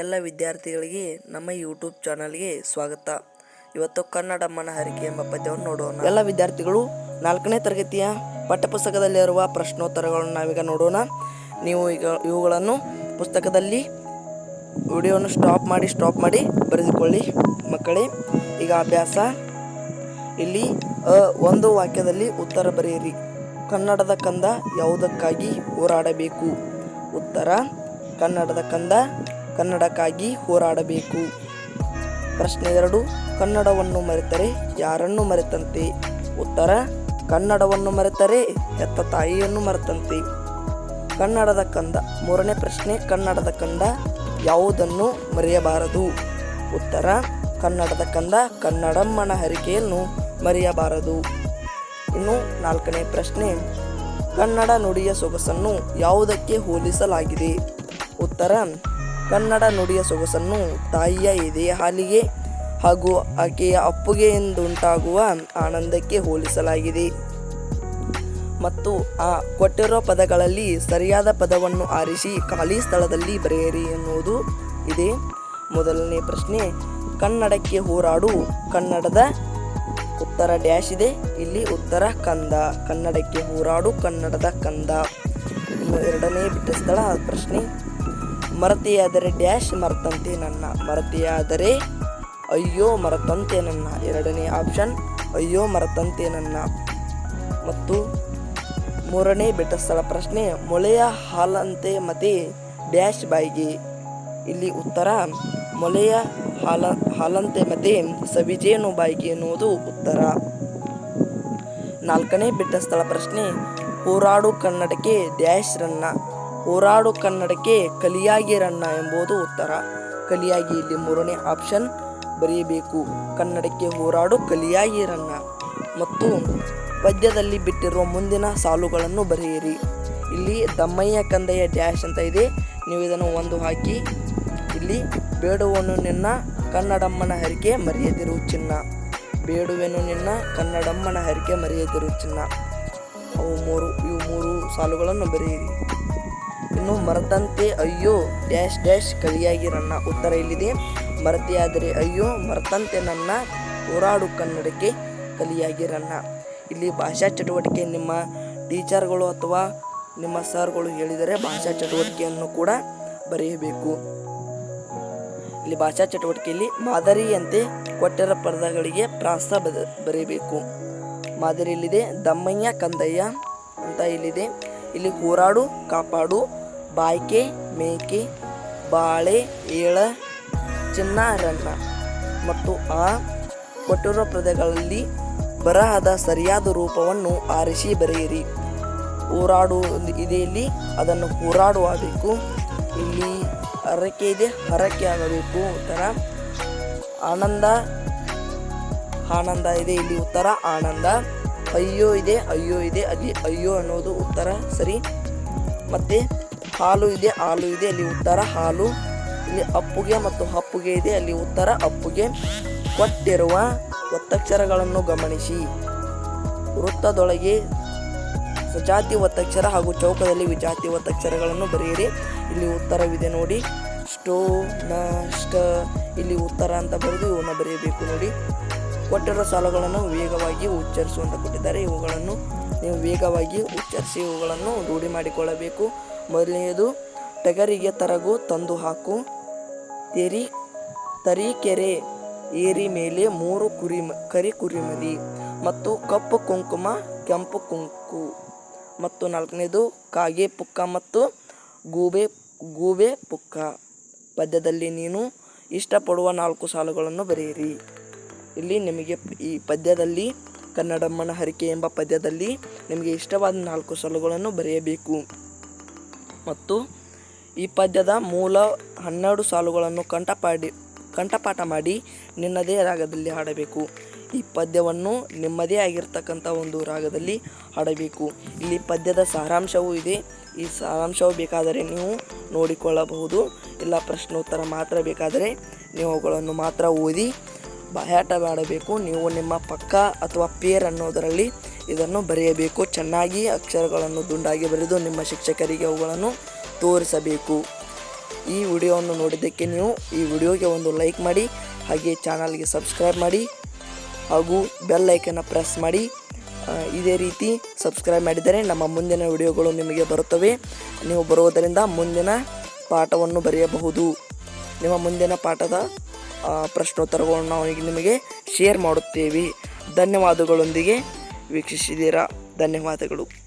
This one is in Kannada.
ಎಲ್ಲ ವಿದ್ಯಾರ್ಥಿಗಳಿಗೆ ನಮ್ಮ ಯೂಟ್ಯೂಬ್ ಚಾನಲ್ಗೆ ಸ್ವಾಗತ. ಇವತ್ತು ಕನ್ನಡ ಮನಹರಿಕೆ ಎಂಬ ಪದ್ಯವನ್ನು ನೋಡೋಣ. ಎಲ್ಲ ವಿದ್ಯಾರ್ಥಿಗಳು ನಾಲ್ಕನೇ ತರಗತಿಯ ಪಠ್ಯಪುಸ್ತಕದಲ್ಲಿರುವ ಪ್ರಶ್ನೋತ್ತರಗಳನ್ನು ನಾವೀಗ ನೋಡೋಣ. ನೀವು ಈಗ ಇವುಗಳನ್ನು ಪುಸ್ತಕದಲ್ಲಿ ವಿಡಿಯೋವನ್ನು ಸ್ಟಾಪ್ ಮಾಡಿ ಸ್ಟಾಪ್ ಮಾಡಿ ಬರೆದುಕೊಳ್ಳಿ ಮಕ್ಕಳೇ. ಈಗ ಅಭ್ಯಾಸ. ಇಲ್ಲಿ ಒಂದು ವಾಕ್ಯದಲ್ಲಿ ಉತ್ತರ ಬರೆಯಿರಿ. ಕನ್ನಡದ ಕಂದ ಯಾವುದಕ್ಕಾಗಿ ಹೋರಾಡಬೇಕು? ಉತ್ತರ, ಕನ್ನಡದ ಕಂದ ಕನ್ನಡಕ್ಕಾಗಿ ಹೋರಾಡಬೇಕು. ಪ್ರಶ್ನೆ ಎರಡು, ಕನ್ನಡವನ್ನು ಮರೆತರೆ ಯಾರನ್ನು ಮರೆತಂತೆ? ಉತ್ತರ, ಕನ್ನಡವನ್ನು ಮರೆತರೆ ಹೆತ್ತ ತಾಯಿಯನ್ನು ಮರೆತಂತೆ. ಕನ್ನಡದ ಕಂದ, ಮೂರನೇ ಪ್ರಶ್ನೆ, ಕನ್ನಡದ ಕಂದ ಯಾವುದನ್ನು ಮರೆಯಬಾರದು? ಉತ್ತರ, ಕನ್ನಡದ ಕಂದ ಕನ್ನಡಮ್ಮನ ಹರಿಕೆಯನ್ನು ಮರೆಯಬಾರದು. ಇನ್ನು ನಾಲ್ಕನೇ ಪ್ರಶ್ನೆ, ಕನ್ನಡ ನುಡಿಯ ಸೊಗಸನ್ನು ಯಾವುದಕ್ಕೆ ಹೋಲಿಸಲಾಗಿದೆ? ಉತ್ತರ ಕನ್ನಡ ನುಡಿಯ ಸೊಗಸನ್ನು ತಾಯಿಯ ಎದೆಯ ಹಾಲಿಗೆ ಹಾಗೂ ಆಕೆಯ ಅಪ್ಪುಗೆಯಿಂದುಂಟಾಗುವ ಆನಂದಕ್ಕೆ ಹೋಲಿಸಲಾಗಿದೆ. ಮತ್ತು ಆ ಕೊಟ್ಟಿರೋ ಪದಗಳಲ್ಲಿ ಸರಿಯಾದ ಪದವನ್ನು ಆರಿಸಿ ಖಾಲಿ ಸ್ಥಳದಲ್ಲಿ ಬರೆಯಿರಿ ಎನ್ನುವುದು ಇದೆ. ಮೊದಲನೇ ಪ್ರಶ್ನೆ, ಕನ್ನಡಕ್ಕೆ ಹೋರಾಡು, ಕನ್ನಡದ ಉತ್ತರ ಡ್ಯಾಶ್ ಇದೆ, ಇಲ್ಲಿ ಉತ್ತರ ಕಂದ. ಕನ್ನಡಕ್ಕೆ ಹೋರಾಡು, ಕನ್ನಡದ ಕಂದ. ಇನ್ನು ಎರಡನೇ ಬಿಟ್ಟ ಸ್ಥಳ ಪ್ರಶ್ನೆ ಮರತೆಯಾದರೆ ಡ್ಯಾಶ್ ಮರತಂತೆ ನನ್ನ, ಮರತಿಯಾದರೆ ಅಯ್ಯೋ ಮರತಂತೆ ನನ್ನ. ಎರಡನೇ ಆಪ್ಷನ್, ಅಯ್ಯೋ ಮರತಂತೆ ನನ್ನ. ಮತ್ತು ಮೂರನೇ ಬೆಟ್ಟ ಸ್ಥಳ ಪ್ರಶ್ನೆ, ಮೊಳೆಯ ಹಾಲಂತೆ ಮತೆ ಡ್ಯಾಶ್ ಬಾಯಿಗೆ. ಇಲ್ಲಿ ಉತ್ತರ, ಮೊಳೆಯ ಹಾಲ, ಹಾಲಂತೆ ಮತೆ ಸವಿಜೇನು ಬಾಯಿಗೆ ಎನ್ನುವುದು ಉತ್ತರ. ನಾಲ್ಕನೇ ಬೆಟ್ಟ ಸ್ಥಳ ಪ್ರಶ್ನೆ, ಹೋರಾಡು ಕನ್ನಡಕ್ಕೆ ಡ್ಯಾಶ್ ರನ್ನ. ಹೋರಾಡು ಕನ್ನಡಕ್ಕೆ ಕಲಿಯಾಗಿರಣ್ಣ ಎಂಬುದು ಉತ್ತರ. ಕಲಿಯಾಗಿ ಇಲ್ಲಿ ಮೂರನೇ ಆಪ್ಷನ್. ಬರೆಯಬೇಕು ಕನ್ನಡಕ್ಕೆ ಹೋರಾಡು, ಕಲಿಯಾಗಿರಣ್ಣ. ಮತ್ತು ಪದ್ಯದಲ್ಲಿ ಬಿಟ್ಟಿರುವ ಮುಂದಿನ ಸಾಲುಗಳನ್ನು ಬರೆಯಿರಿ. ಇಲ್ಲಿ ದಮ್ಮಯ್ಯ ಕಂದಯ್ಯ ಡ್ಯಾಶ್ ಅಂತ ಇದೆ. ನೀವು ಇದನ್ನು ಒಂದು ಹಾಕಿ. ಇಲ್ಲಿ, ಬೇಡುವನು ನಿನ್ನ ಕನ್ನಡಮ್ಮನ ಹರಿಕೆ ಮರೆಯದಿರು ಚಿನ್ನ. ಬೇಡುವೆನು ನಿನ್ನ ಕನ್ನಡಮ್ಮನ ಹರಿಕೆ ಮರೆಯದಿರು ಚಿನ್ನ. ಅವು ಮೂರು, ಇವು ಮೂರು ಸಾಲುಗಳನ್ನು ಬರೆಯಿರಿ. ಇನ್ನು ಮರೆತಂತೆ, ಅಯ್ಯೋ, ಡ್ಯಾಶ್ ಡ್ಯಾಶ್ ಕಲಿಯಾಗಿ ನನ್ನ ಉತ್ತರ ಇಲ್ಲಿದೆ. ಮರತೆಯಾದರೆ, ಅಯ್ಯೋ, ಮರೆತಂತೆ ನನ್ನ ಹೋರಾಡು ಕನ್ನಡಕ್ಕೆ ಕಲಿಯಾಗಿ ರನ್ನ. ಇಲ್ಲಿ ಭಾಷಾ ಚಟುವಟಿಕೆ ನಿಮ್ಮ ಟೀಚರ್ಗಳು ಅಥವಾ ನಿಮ್ಮ ಸರ್ಗಳು ಹೇಳಿದರೆ ಭಾಷಾ ಚಟುವಟಿಕೆಯನ್ನು ಕೂಡ ಬರೆಯಬೇಕು. ಇಲ್ಲಿ ಭಾಷಾ ಚಟುವಟಿಕೆಯಲ್ಲಿ ಮಾದರಿಯಂತೆ ಕೊಟ್ಟರ ಪದಗಳಿಗೆ ಪ್ರಾಸ ಬದ, ಬರೆಯಬೇಕು. ಮಾದರಿಯಲ್ಲಿದೆ, ದಮ್ಮಯ್ಯ, ಕಂದಯ್ಯ ಅಂತ ಇಲ್ಲಿದೆ. ಇಲ್ಲಿ ಹೋರಾಡು, ಕಾಪಾಡು ಬಾಯ್ಕೆ, ಮೇಕೆ, ಬಾಳೆ, ಏಳ, ಚಿನ್ನ ಮತ್ತು ಆ ಕೊಟ್ಟಿರುವ ಪದಗಳಲ್ಲಿ ಬರಹದ ಸರಿಯಾದ ರೂಪವನ್ನು ಆರಿಸಿ ಬರೆಯಿರಿ. ಹೋರಾಡು ಇದೆ ಇಲ್ಲಿ ಅದನ್ನು ಹೋರಾಡುವಾಗಬೇಕು ಇಲ್ಲಿ ಹರಕೆ ಇದೆ, ಹರಕೆ ಆಗಬೇಕು. ಉತ್ತರ, ಆನಂದ ಆನಂದ ಇದೆ, ಇಲ್ಲಿ ಉತ್ತರ, ಆನಂದ. ಅಯ್ಯೋ ಇದೆ ಅಯ್ಯೋ ಇದೆ, ಅಲ್ಲಿ ಅಯ್ಯೋ ಅನ್ನೋದು ಉತ್ತರ, ಸರಿ. ಮತ್ತೆ ಹಾಲು ಇದೆ ಹಾಲು ಇದೆ, ಅಲ್ಲಿ ಉತ್ತರ ಹಾಲು, ಇಲ್ಲಿ ಅಪ್ಪುಗೆ ಮತ್ತು ಹಪ್ಪುಗೆ ಇದೆ, ಅಲ್ಲಿ ಉತ್ತರ ಅಪ್ಪುಗೆ. ಕೊಟ್ಟಿರುವ ಒತ್ತಕ್ಷರಗಳನ್ನು ಗಮನಿಸಿ. ವೃತ್ತದೊಳಗೆ ಸಜಾತಿ ಒತ್ತಕ್ಷರ ಹಾಗೂ ಚೌಕದಲ್ಲಿ ವಿಜಾತಿ ಒತ್ತಕ್ಷರಗಳನ್ನು ಬರೆಯಿರಿ. ಇಲ್ಲಿ ಉತ್ತರವಿದೆ ನೋಡಿ. ಸ್ಟೋ ನ ಸ್ಟ ಇಲ್ಲಿ ಉತ್ತರ ಅಂತ ಬರೆದು ಇವನ್ನು ಬರೆಯಬೇಕು ನೋಡಿ. ಕೊಟ್ಟಿರುವ ಸಾಲುಗಳನ್ನು ವೇಗವಾಗಿ ಉಚ್ಚರಿಸುವಂತ ಕೊಟ್ಟಿದ್ದಾರೆ. ಇವುಗಳನ್ನು ನೀವು ವೇಗವಾಗಿ ಉಚ್ಚರಿಸಿ ಇವುಗಳನ್ನು ರೂಢಿ ಮಾಡಿಕೊಳ್ಳಬೇಕು. ಮೊದಲನೆಯದು, ಟಗರಿಗೆ ತರಗು, ತಂದು ಹಾಕು. ತೆರಿ ತರೀಕೆರೆ ಏರಿ ಮೇಲೆ ಮೂರು ಕುರಿ ಕರಿ ಕುರಿಮರಿ ಮತ್ತು ಕಪ್ಪು ಕುಂಕುಮ, ಕೆಂಪು ಕುಂಕು. ಮತ್ತು ನಾಲ್ಕನೇದು ಕಾಗೆ ಪುಕ್ಕ ಮತ್ತು ಗೂಬೆ ಗೂಬೆ ಪುಕ್ಕ. ಪದ್ಯದಲ್ಲಿ ನೀನು ಇಷ್ಟಪಡುವ ನಾಲ್ಕು ಸಾಲುಗಳನ್ನು ಬರೆಯಿರಿ. ಇಲ್ಲಿ ನಿಮಗೆ ಈ ಪದ್ಯದಲ್ಲಿ, ಕನ್ನಡಮ್ಮನ ಹರಿಕೆ ಎಂಬ ಪದ್ಯದಲ್ಲಿ ನಿಮಗೆ ಇಷ್ಟವಾದ ನಾಲ್ಕು ಸಾಲುಗಳನ್ನು ಬರೆಯಬೇಕು. ಮತ್ತು ಈ ಪದ್ಯದ ಮೂಲ ಹನ್ನೆರಡು ಸಾಲುಗಳನ್ನು ಕಂಠಪಾಡಿ, ಕಂಠಪಾಠ ಮಾಡಿ ನಿನ್ನದೇ ರಾಗದಲ್ಲಿ ಹಾಡಬೇಕು. ಈ ಪದ್ಯವನ್ನು ನಿಮ್ಮದೇ ಆಗಿರ್ತಕ್ಕಂಥ ಒಂದು ರಾಗದಲ್ಲಿ ಹಾಡಬೇಕು. ಇಲ್ಲಿ ಪದ್ಯದ ಸಾರಾಂಶವೂ ಇದೆ. ಈ ಸಾರಾಂಶವು ಬೇಕಾದರೆ ನೀವು ನೋಡಿಕೊಳ್ಳಬಹುದು. ಇಲ್ಲ ಪ್ರಶ್ನೋತ್ತರ ಮಾತ್ರ ಬೇಕಾದರೆ ನೀವು ಅವುಗಳನ್ನು ಮಾತ್ರ ಓದಿ ಬಾಯಾಟ ಮಾಡಬೇಕು. ನೀವು ನಿಮ್ಮ ಪಕ್ಕ ಅಥವಾ ಪೇರ್ ಅನ್ನೋದರಲ್ಲಿ ಇದನ್ನು ಬರೆಯಬೇಕು. ಚೆನ್ನಾಗಿ ಅಕ್ಷರಗಳನ್ನು ದುಂಡಾಗಿ ಬರೆದು ನಿಮ್ಮ ಶಿಕ್ಷಕರಿಗೆ ಅವುಗಳನ್ನು ತೋರಿಸಬೇಕು. ಈ ವಿಡಿಯೋವನ್ನು ನೋಡಿದ್ದಕ್ಕೆ ನೀವು ಈ ವಿಡಿಯೋಗೆ ಒಂದು ಲೈಕ್ ಮಾಡಿ, ಹಾಗೆ ಚಾನಲ್ಗೆ ಸಬ್ಸ್ಕ್ರೈಬ್ ಮಾಡಿ, ಹಾಗೂ ಬೆಲ್ ಲೈಕನ್ನು ಪ್ರೆಸ್ ಮಾಡಿ. ಇದೇ ರೀತಿ ಸಬ್ಸ್ಕ್ರೈಬ್ ಮಾಡಿದರೆ ನಮ್ಮ ಮುಂದಿನ ವಿಡಿಯೋಗಳು ನಿಮಗೆ ಬರುತ್ತವೆ. ನೀವು ಬರುವುದರಿಂದ ಮುಂದಿನ ಪಾಠವನ್ನು ಬರೆಯಬಹುದು. ನಿಮ್ಮ ಮುಂದಿನ ಪಾಠದ ಪ್ರಶ್ನೋತ್ತರಗಳನ್ನು ನಾವು ನಿಮಗೆ ಶೇರ್ ಮಾಡುತ್ತೇವೆ. ಧನ್ಯವಾದಗಳೊಂದಿಗೆ. ವೀಕ್ಷಿಸಿದ್ದೀರಾ. ಧನ್ಯವಾದಗಳು.